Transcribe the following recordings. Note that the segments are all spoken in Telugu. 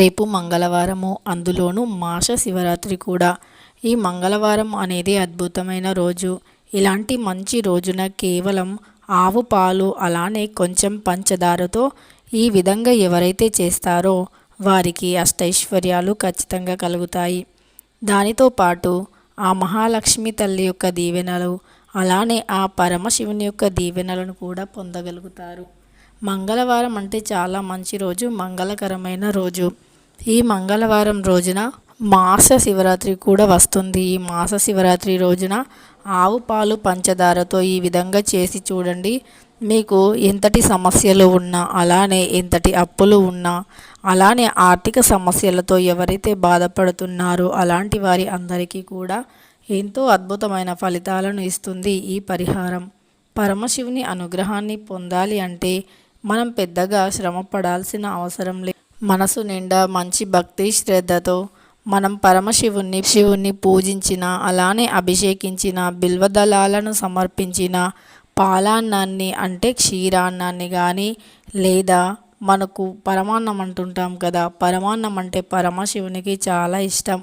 రేపు మంగళవారము అందులోనూ మాస శివరాత్రి కూడా. ఈ మంగళవారం అనేది అద్భుతమైన రోజు. ఇలాంటి మంచి రోజున కేవలం ఆవు పాలు అలానే కొంచెం పంచదారతో ఈ విధంగా ఎవరైతే చేస్తారో వారికి అష్టైశ్వర్యాలు ఖచ్చితంగా కలుగుతాయి. దానితో పాటు ఆ మహాలక్ష్మి తల్లి యొక్క దీవెనలు అలానే ఆ పరమశివుని యొక్క దీవెనలను కూడా పొందగలుగుతారు. మంగళవారం అంటే చాలా మంచి రోజు మంగళకరమైన రోజు. ఈ మంగళవారం రోజున మాస శివరాత్రి కూడా వస్తుంది. ఈ మాస శివరాత్రి రోజున ఆవు పాలు పంచదారతో ఈ విధంగా చేసి చూడండి. మీకు ఎంతటి సమస్యలు ఉన్నా అలానే ఎంతటి అప్పులు ఉన్నా అలానే ఆర్థిక సమస్యలతో ఎవరైతే బాధపడుతున్నారో అలాంటి వారి అందరికీ కూడా ఎంతో అద్భుతమైన ఫలితాలను ఇస్తుంది ఈ పరిహారం. పరమశివుని అనుగ్రహాన్ని పొందాలి అంటే మనం పెద్దగా శ్రమ పడాల్సిన అవసరం లేదు. మనసు నిండా మంచి భక్తి శ్రద్ధతో మనం పరమశివుణ్ణి శివుణ్ణి పూజించిన అలానే అభిషేకించిన బిల్వదళాలను సమర్పించిన పాలాన్నాన్ని అంటే క్షీరాన్నాన్ని కానీ లేదా మనకు పరమాన్నం అంటుంటాం కదా పరమాన్నం అంటే పరమశివునికి చాలా ఇష్టం.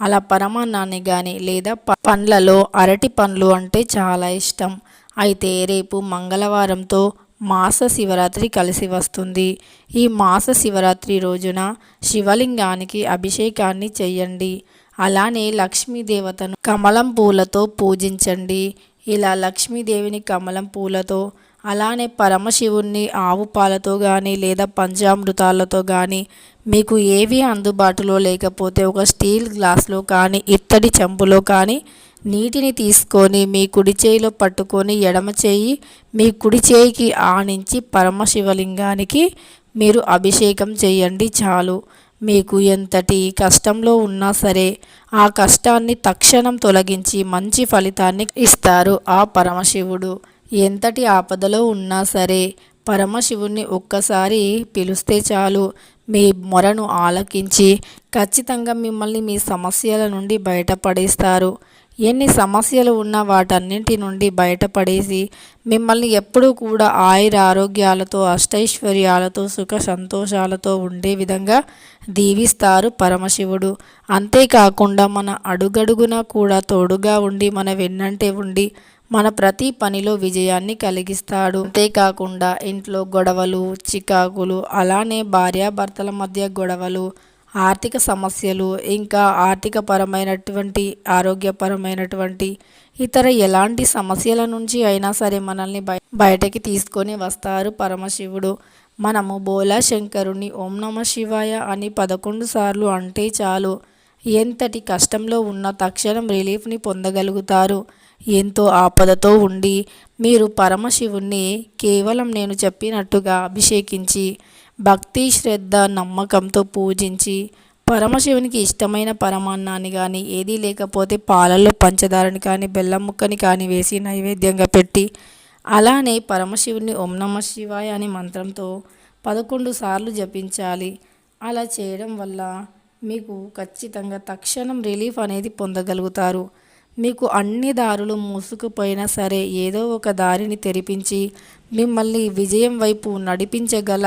అలా పరమాన్నాన్ని కానీ లేదా పండ్లలో అరటి పండ్లు అంటే చాలా ఇష్టం. అయితే రేపు మంగళవారంతో మాస శివరాత్రి కలిసి వస్తుంది. ఈ మాస శివరాత్రి రోజున శివలింగానికి అభిషేకాన్ని చేయండి అలానే లక్ష్మీదేవతను కమలం పూలతో పూజించండి. ఇలా లక్ష్మీదేవిని కమలం పూలతో అలానే పరమశివుణ్ణి ఆవు పాలతో కానీ లేదా పంచామృతాలతో కానీ మీకు ఏవి అందుబాటులో లేకపోతే ఒక స్టీల్ గ్లాస్లో కానీ ఇత్తడి చెంపులో కానీ నీటిని తీసుకొని మీ కుడి చేయిలో పట్టుకొని ఎడమ చేయి మీ కుడి చేయికి ఆనించి పరమశివలింగానికి మీరు అభిషేకం చేయండి చాలు. మీకు ఎంతటి కష్టంలో ఉన్నా సరే ఆ కష్టాన్ని తక్షణం తొలగించి మంచి ఫలితాన్ని ఇస్తారు ఆ పరమశివుడు. ఎంతటి ఆపదలో ఉన్నా సరే పరమశివుణ్ణి ఒక్కసారి పిలిస్తే చాలు. మీ మొరను ఆలకించి ఖచ్చితంగా మిమ్మల్ని మీ సమస్యల నుండి బయటపడేస్తారు. ఎన్ని సమస్యలు ఉన్నా వాటన్నింటి నుండి బయటపడేసి మిమ్మల్ని ఎప్పుడూ కూడా ఆయుర ఆరోగ్యాలతో అష్టైశ్వర్యాలతో సుఖ సంతోషాలతో ఉండే విధంగా దీవిస్తారు పరమశివుడు. అంతేకాకుండా మన అడుగడుగున కూడా తోడుగా ఉండి మన వెన్నంటే ఉండి మన ప్రతి పనిలో విజయాన్ని కలిగిస్తాడు. అంతేకాకుండా ఇంట్లో గొడవలు చికాకులు అలానే భార్యాభర్తల మధ్య గొడవలు ఆర్థిక సమస్యలు ఇంకా ఆర్థికపరమైనటువంటి ఆరోగ్యపరమైనటువంటి ఇతర ఎలాంటి సమస్యల నుంచి అయినా సరే మనల్ని బయ బయటకి తీసుకొని వస్తారు పరమశివుడు. మనము బోలా శంకరుని ఓం నమ శివాయ అని పదకొండు సార్లు అంటే చాలు. ఎంతటి కష్టంలో ఉన్న తక్షణం రిలీఫ్ని పొందగలుగుతారు? ఎంతో ఆపదతో ఉండి మీరు పరమశివుణ్ణి కేవలం నేను చెప్పినట్టుగా అభిషేకించి భక్తి శ్రద్ధ నమ్మకంతో పూజించి పరమశివునికి ఇష్టమైన పరమాన్నాన్ని కానీ ఏదీ లేకపోతే పాలల్లో పంచదారని కానీ బెల్లం ముక్కని కానీ వేసి నైవేద్యంగా పెట్టి అలానే పరమశివుని ఓం నమ శివాయ అనే మంత్రంతో పదకొండు సార్లు జపించాలి. అలా చేయడం వల్ల మీకు ఖచ్చితంగా తక్షణం రిలీఫ్ అనేది పొందగలుగుతారు. మీకు అన్ని దారులు మూసుకుపోయినా సరే ఏదో ఒక దారిని తెరిపించి మిమ్మల్ని విజయం వైపు నడిపించగల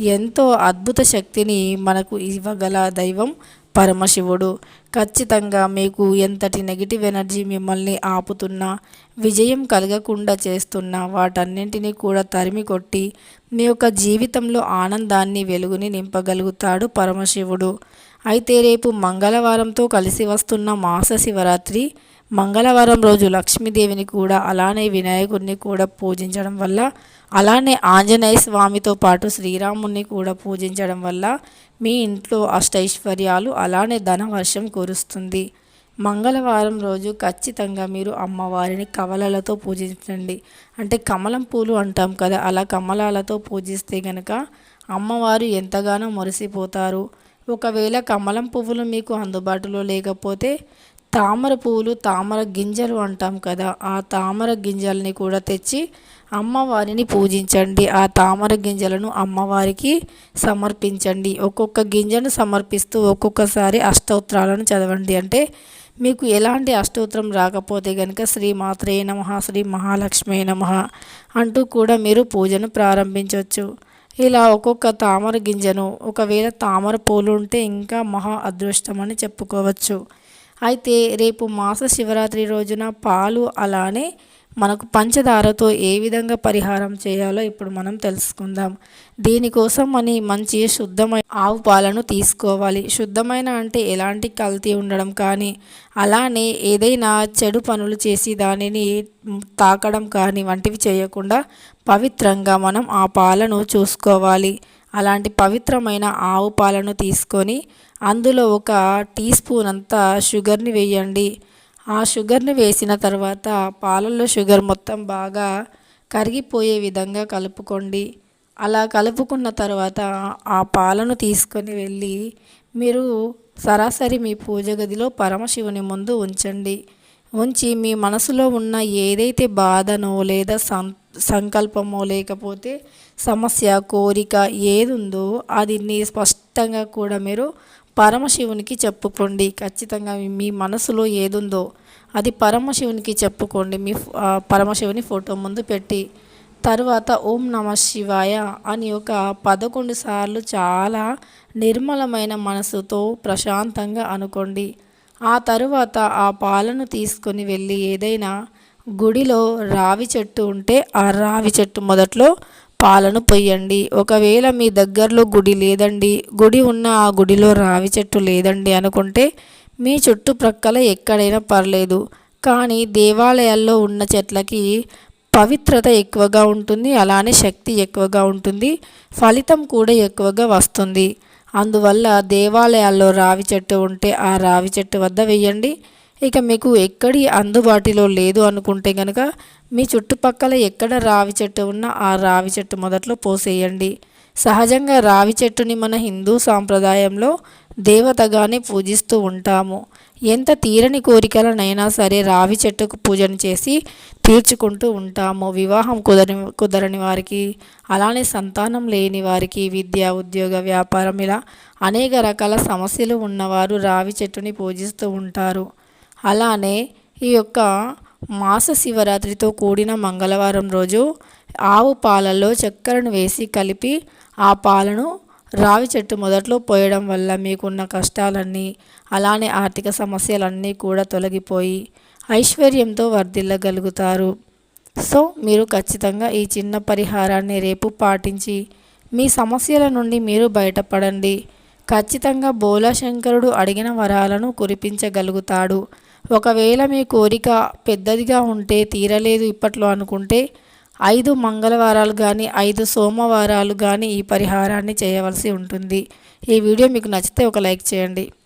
ఎంతో అద్భుత శక్తిని మనకు ఇవ్వగల దైవం పరమశివుడు. ఖచ్చితంగా మీకు ఎంతటి నెగిటివ్ ఎనర్జీ మిమ్మల్ని ఆపుతున్నా విజయం కలగకుండా చేస్తున్న వాటన్నింటినీ కూడా తరిమి కొట్టి మీ యొక్క జీవితంలో ఆనందాన్ని వెలుగుని నింపగలుగుతాడు పరమశివుడు. అయితే రేపు మంగళవారంతో కలిసి వస్తున్న మాస శివరాత్రి మంగళవారం రోజు లక్ష్మీదేవిని కూడా అలానే వినాయకుడిని కూడా పూజించడం వల్ల అలానే ఆంజనేయ స్వామితో పాటు శ్రీరాముని కూడా పూజించడం వల్ల మీ ఇంట్లో అష్టైశ్వర్యాలు అలానే ధనవర్షం కురుస్తుంది. మంగళవారం రోజు ఖచ్చితంగా మీరు అమ్మవారిని కవలలతో పూజించండి. అంటే కమలం పూలు అంటాం కదా అలా కమలాలతో పూజిస్తే గనక అమ్మవారు ఎంతగానో మురిసిపోతారు. ఒకవేళ కమలం పువ్వులు మీకు అందుబాటులో లేకపోతే తామర పువ్వులు తామర గింజలు అంటాం కదా. ఆ తామర గింజల్ని కూడా తెచ్చి అమ్మవారిని పూజించండి. ఆ తామర గింజలను అమ్మవారికి సమర్పించండి. ఒక్కొక్క గింజను సమర్పిస్తూ ఒక్కొక్కసారి అష్టోత్తరాలను చదవండి. అంటే మీకు ఎలాంటి అష్టోత్తరం రాకపోతే కనుక శ్రీ మాత్రే నమ శ్రీ మహాలక్ష్మి నమ అంటూ కూడా మీరు పూజను ప్రారంభించవచ్చు ఇలా ఒక్కొక్క తామర గింజను ఒకవేళ తామర పూలు ఉంటే ఇంకా మహా అదృష్టం అని చెప్పుకోవచ్చు. అయితే రేపు మాస శివరాత్రి రోజున పాలు అలానే మనకు పంచదారతో ఏ విధంగా పరిహారం చేయాలో ఇప్పుడు మనం తెలుసుకుందాం. దీనికోసం అని మంచి శుద్ధమైన ఆవు పాలను తీసుకోవాలి. శుద్ధమైన అంటే ఎలాంటి కల్తీ ఉండడం కానీ అలానే ఏదైనా చెడు పనులు చేసి దానిని తాకడం కానీ వంటివి చేయకుండా పవిత్రంగా మనం ఆ పాలను చూసుకోవాలి. అలాంటి పవిత్రమైన ఆవు పాలను తీసుకొని అందులో ఒక టీ స్పూన్ అంతా షుగర్ని వేయండి. ఆ షుగర్ని వేసిన తర్వాత పాలల్లో షుగర్ మొత్తం బాగా కరిగిపోయే విధంగా కలుపుకోండి. అలా కలుపుకున్న తర్వాత ఆ పాలను తీసుకొని వెళ్ళి మీరు సరాసరి మీ పూజ గదిలో పరమశివుని ముందు ఉంచండి. ఉంచి మీ మనసులో ఉన్న ఏదైతే బాధనో లేదా సం సంకల్పమో లేకపోతే సమస్య కోరిక ఏది ఉందో అది స్పష్టంగా కూడా మీరు పరమశివునికి చెప్పుకోండి. ఖచ్చితంగా మీ మనసులో ఏదుందో అది పరమశివునికి చెప్పుకోండి. మీ పరమశివుని ఫోటో ముందు పెట్టి. తరువాత ఓం నమ శివాయ అని ఒక పదకొండు సార్లు చాలా నిర్మలమైన మనసుతో ప్రశాంతంగా అనుకోండి. ఆ తరువాత ఆ పాలను తీసుకొని వెళ్ళి ఏదైనా గుడిలో రావి చెట్టు ఉంటే ఆ రావి చెట్టు మొదట్లో పాలను పొయ్యండి. ఒకవేళ మీ దగ్గరలో గుడి లేదండి గుడి ఉన్న ఆ గుడిలో రావి చెట్టు లేదండి అనుకుంటే మీ చుట్టుప్రక్కల ఎక్కడైనా పర్లేదు. కానీ దేవాలయాల్లో ఉన్న చెట్లకి పవిత్రత ఎక్కువగా ఉంటుంది అలానే శక్తి ఎక్కువగా ఉంటుంది ఫలితం కూడా ఎక్కువగా వస్తుంది. అందువల్ల దేవాలయాల్లో రావి చెట్టు ఉంటే ఆ రావి చెట్టు వద్ద వెయ్యండి. ఇక మీకు ఎక్కడి అందుబాటులో లేదు అనుకుంటే కనుక మీ చుట్టుపక్కల ఎక్కడ రావి చెట్టు ఉన్నా ఆ రావి చెట్టు మొదట్లో పోసేయండి. సహజంగా రావి చెట్టుని మన హిందూ సాంప్రదాయంలో దేవతగానే పూజిస్తూ ఉంటాము. ఎంత తీరని కోరికలనైనా సరే రావి చెట్టుకు పూజను చేసి తీర్చుకుంటూ ఉంటాము. వివాహం కుదరని కుదరని వారికి అలానే సంతానం లేని వారికి విద్య ఉద్యోగ వ్యాపారం ఇలా అనేక రకాల సమస్యలు ఉన్నవారు రావి చెట్టుని పూజిస్తూ ఉంటారు. అలానే ఈ యొక్క మాస శివరాత్రితో కూడిన మంగళవారం రోజు ఆవు పాలలో చక్కెరను వేసి కలిపి ఆ పాలను రావి చెట్టు మొదట్లో పోయడం వల్ల మీకున్న కష్టాలన్నీ అలానే ఆర్థిక సమస్యలన్నీ కూడా తొలగిపోయి ఐశ్వర్యంతో వర్ధిల్లగలుగుతారు. సో మీరు ఖచ్చితంగా ఈ చిన్న పరిహారాన్ని రేపు పాటించి మీ సమస్యల నుండి మీరు బయటపడండి. ఖచ్చితంగా బోలాశంకరుడు అడిగిన వరాలను కురిపించగలుగుతాడు. ఒకవేళ మీ కోరిక పెద్దదిగా ఉంటే తీరలేదు ఇప్పట్లో అనుకుంటే ఐదు మంగళవారాలు కానీ ఐదు సోమవారాలు కానీ ఈ పరిహారాన్ని చేయవలసి ఉంటుంది. ఈ వీడియో మీకు నచ్చితే ఒక లైక్ చేయండి.